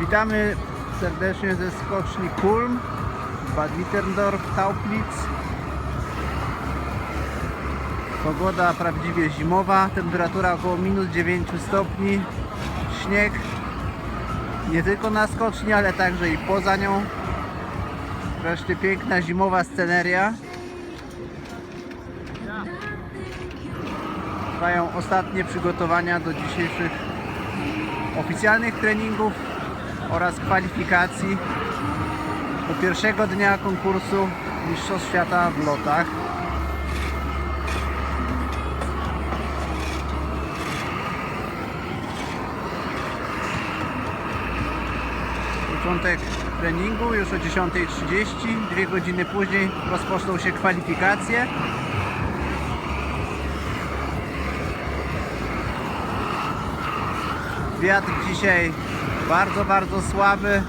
Witamy serdecznie ze skoczni Kulm, Bad Witterndorf, Tauplitz. Pogoda prawdziwie zimowa, temperatura około minus 9 stopni, śnieg nie tylko na skoczni, ale także i poza nią. Wreszcie piękna zimowa sceneria. Trwają ostatnie przygotowania do dzisiejszych oficjalnych treningów oraz kwalifikacji do pierwszego dnia konkursu Mistrzostw Świata w lotach. Początek treningu już o 10.30, dwie godziny później rozpoczną się kwalifikacje. Wiatr dzisiaj bardzo, bardzo słaby.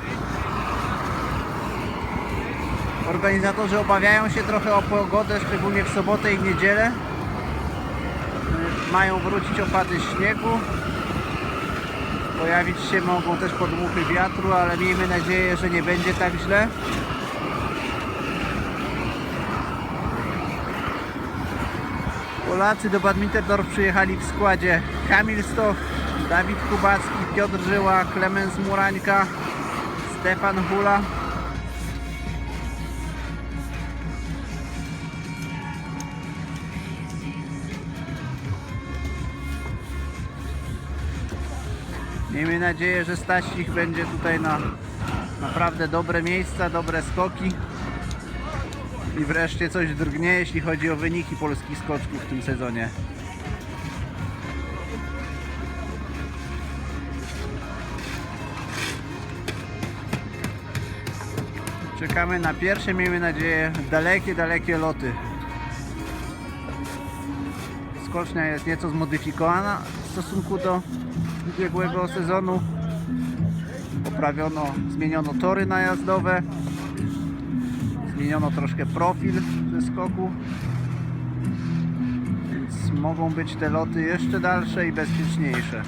Organizatorzy obawiają się trochę o pogodę, szczególnie w sobotę i niedzielę. Mają wrócić opady śniegu. Pojawić się mogą też podmuchy wiatru, ale miejmy nadzieję, że nie będzie tak źle. Polacy do Bad Mitterdorf przyjechali w składzie Kamil Stoch, Dawid Kubacki, Piotr Żyła, Klemens Murańka, Stefan Hula. Miejmy nadzieję, że Staś ich będzie tutaj na naprawdę dobre miejsca, dobre skoki. I wreszcie coś drgnie, jeśli chodzi o wyniki polskich skoczków w tym sezonie. Czekamy na pierwsze, miejmy nadzieję, dalekie, dalekie loty. Skocznia jest nieco zmodyfikowana w stosunku do ubiegłego sezonu. Poprawiono, zmieniono tory najazdowe. Zmieniono troszkę profil ze skoku. Więc mogą być te loty jeszcze dalsze i bezpieczniejsze.